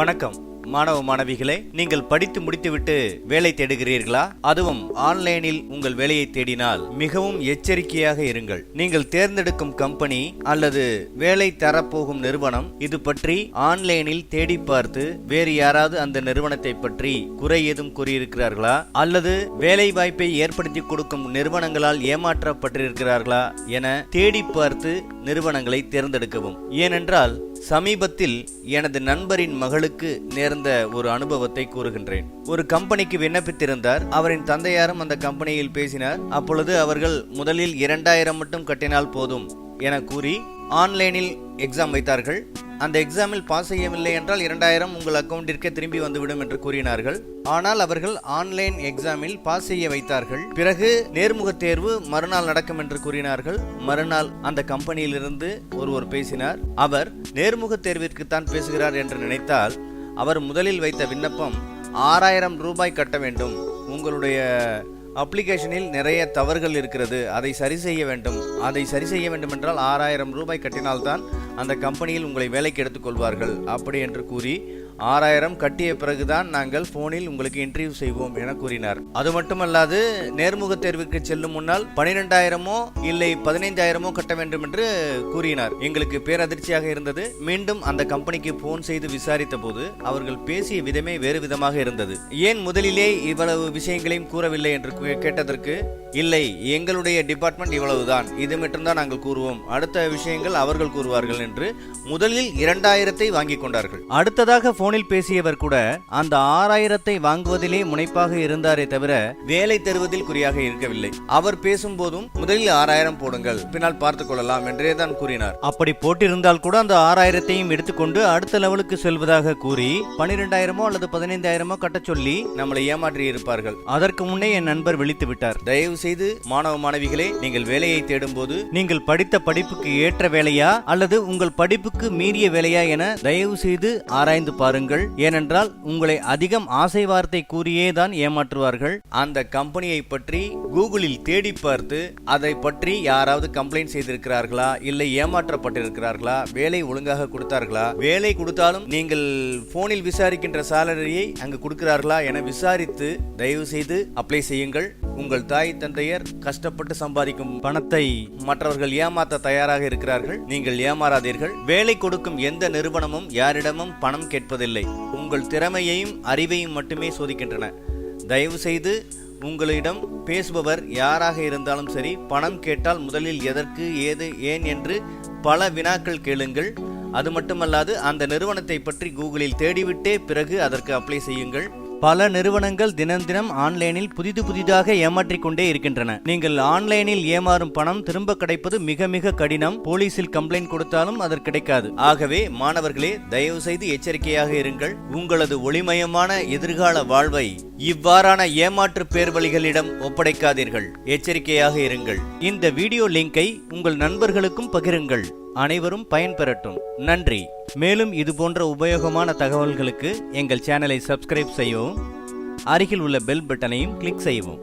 வணக்கம். மாணவ மாணவிகளே நீங்கள் படித்து முடித்துவிட்டு வேலை தேடுகிறீர்களா? அதுவும் ஆன்லைனில் உங்கள் வேலையை தேடினால் மிகவும் எச்சரிக்கையாக இருங்கள். நீங்கள் தேர்ந்தெடுக்கும் கம்பெனி அல்லது வேலை தரப்போகும் நிறுவனம் இது பற்றி ஆன்லைனில் தேடி பார்த்து வேறு யாராவது அந்த நிறுவனத்தை பற்றி குறை ஏதும் கூறியிருக்கிறார்களா? அல்லது வேலை வாய்ப்பை ஏற்படுத்தி கொடுக்கும் நிறுவனங்களால் ஏமாற்றப்பட்டிருக்கிறார்களா என தேடி பார்த்து நிறுவனங்களை தேர்ந்தெடுக்கவும். ஏனென்றால் சமீபத்தில் எனது நண்பரின் மகளுக்கு நேர்ந்த ஒரு அனுபவத்தை கூறுகின்றேன். ஒரு கம்பெனிக்கு விண்ணப்பித்திருந்தார். அவரின் தந்தையாரும் அந்த கம்பெனியில் பேசினார். அப்பொழுது அவர்கள் முதலில் இரண்டாயிரம் மட்டும் கட்டினால் போதும் என கூறி ஆன்லைனில் எக்ஸாம் வைத்தார்கள். அந்த எக்ஸாமில் பாஸ் செய்யவில்லை என்றால் இரண்டாயிரம் உங்கள் அக்கவுண்டிற்கே திரும்பி வந்துவிடும் என்று கூறினார்கள். ஆனால் அவர்கள் ஆன்லைன் எக்ஸாமில் பாஸ் செய்ய வைத்தார்கள். பிறகு நேர்முக தேர்வு மறுநாள் நடக்கும் என்று கூறினார்கள். மறுநாள் அந்த கம்பெனியிலிருந்து ஒருவர் பேசினார். அவர் நேர்முக தேர்விற்கு தான் பேசுகிறார் என்று நினைத்தால் அவர் முதலில் வைத்த விண்ணப்பம் ஆறாயிரம் ரூபாய் கட்ட வேண்டும். உங்களுடைய அப்ளிகேஷனில் நிறைய தவறுகள் இருக்கிறது. அதை சரி செய்ய வேண்டும். அதை சரி செய்ய வேண்டும் என்றால் ஆறாயிரம் ரூபாய் கட்டினால்தான் அந்த கம்பெனியில் உங்களை வேலைக்கு எடுத்துக்கொள்வார்கள் அப்படி என்று கூறி ஆறாயிரம் கட்டிய பிறகுதான் நாங்கள் போனில் உங்களுக்கு இன்டர்வியூ செய்வோம் என கூறினார். அது மட்டுமல்லாது நேர்முக தேர்வுக்கு செல்லும் முன்னால் பனிரெண்டாயிரமோ இல்லை பதினைந்தாயிரமோ கட்ட வேண்டும் என்று கூறினார். எங்களுக்கு பேரதிர்ச்சியாக இருந்தது. மீண்டும் அந்த கம்பெனிக்கு போன் செய்து விசாரித்த போது அவர்கள் பேசிய விதமே வேறு விதமாக இருந்தது. ஏன் முதலிலே இவ்வளவு விஷயங்களையும் கூறவில்லை என்று கேட்டதற்கு இல்லை எங்களுடைய டிபார்ட்மெண்ட் இவ்வளவுதான். இது மட்டும்தான் நாங்கள் கூறுவோம். அடுத்த விஷயங்கள் அவர்கள் கூறுவார்கள் என்று முதலில் இரண்டாயிரத்தை வாங்கிக் கொண்டார்கள். அடுத்ததாக போனில் பேசியவர் கூட அந்த ஆறாயிரத்தை வாங்குவதிலே முனைப்பாக இருந்தாரே தவிர வேலை தருவதில் குறியாக இருக்கவில்லை. அவர் பேசும்போதும் முதலில் ஆறாயிரம் போடுங்கள் பின்னால் பார்த்துக் கொள்ளலாம் என்றே தான் கூறினார். அப்படி போட்டிருந்தால் கூட அந்த ஆறாயிரத்தையும் எடுத்துக்கொண்டு அடுத்த லெவலுக்கு செல்வதாக கூறி பனிரெண்டாயிரமோ அல்லது பதினைந்தாயிரமோ கட்டச் சொல்லி நம்மளை ஏமாற்றி இருப்பார்கள். அதற்கு முன்னே என் நண்பர் விழித்து விட்டார். தயவு செய்து மாணவ மாணவிகளே நீங்கள் வேலையை தேடும் போது நீங்கள் படித்த படிப்புக்கு ஏற்ற வேலையா அல்லது உங்கள் படிப்புக்கு மீறிய வேலையா என தயவு செய்து ஆராய்ந்து பாருங்கள். ஏனென்றால் உங்களை அதிகம் ஆசை வார்த்தை கூறியே தான் ஏமாற்றுவார்கள். அந்த கம்பெனியை பற்றி கூகுளில் தேடி பார்த்து அதை பற்றி யாராவது கம்ப்ளைண்ட் செய்திருக்கிறார்களா இல்லை ஏமாற்றப்பட்டிருக்கிறார்களா வேலை ஒழுங்காக கொடுத்தார்களா வேலை கொடுத்தாலும் நீங்கள் போனில் விசாரிக்கின்ற சாலரியை அங்கு கொடுக்கிறார்களா என விசாரித்து தயவு செய்து அப்ளை செய்யுங்கள். உங்கள் தாய் தந்தையர் கஷ்டப்பட்டு சம்பாதிக்கும் பணத்தை மற்றவர்கள் ஏமாத்த தயாராக இருக்கிறார்கள். நீங்கள் ஏமாறாதீர்கள். வேலை கொடுக்கும் எந்த நிறுவனமும் யாரிடமும் பணம் கேட்பதில்லை. உங்கள் திறமையையும் அறிவையும் மட்டுமே சோதிக்கின்றன. தயவு செய்து உங்களிடம் பேசுபவர் யாராக இருந்தாலும் சரி பணம் கேட்டால் முதலில் எதற்கு ஏது ஏன் என்று பல வினாக்கள் கேளுங்கள். அது மட்டுமல்லாது அந்த நிறுவனத்தை பற்றி கூகுளில் தேடிவிட்டே பிறகு அதற்கு அப்ளை செய்யுங்கள். பல நிறுவனங்கள் தினம் தினம் ஆன்லைனில் புதிது புதிதாக ஏமாற்றிக் கொண்டே இருக்கின்றன. நீங்கள் ஆன்லைனில் ஏமாறும் பணம் திரும்ப கிடைப்பது மிக மிக கடினம். போலீசில் கம்ப்ளைண்ட் கொடுத்தாலும் அது கிடைக்காது. ஆகவே மாணவர்களே தயவு செய்து எச்சரிக்கையாக இருங்கள். உங்களது ஒளிமயமான எதிர்கால வாழ்வை இவ்வாறான ஏமாற்று பேர்வழிகளிடம் ஒப்படைக்காதீர்கள். எச்சரிக்கையாக இருங்கள். இந்த வீடியோ லிங்கை உங்கள் நண்பர்களுக்கும் பகிருங்கள். அனைவரும் பயன்பெறட்டும். நன்றி. மேலும் இது போன்ற உபயோகமான தகவல்களுக்கு எங்கள் சேனலை சப்ஸ்கிரைப் செய்யவும் அருகில் உள்ள பெல் பட்டனையும் கிளிக் செய்யவும்.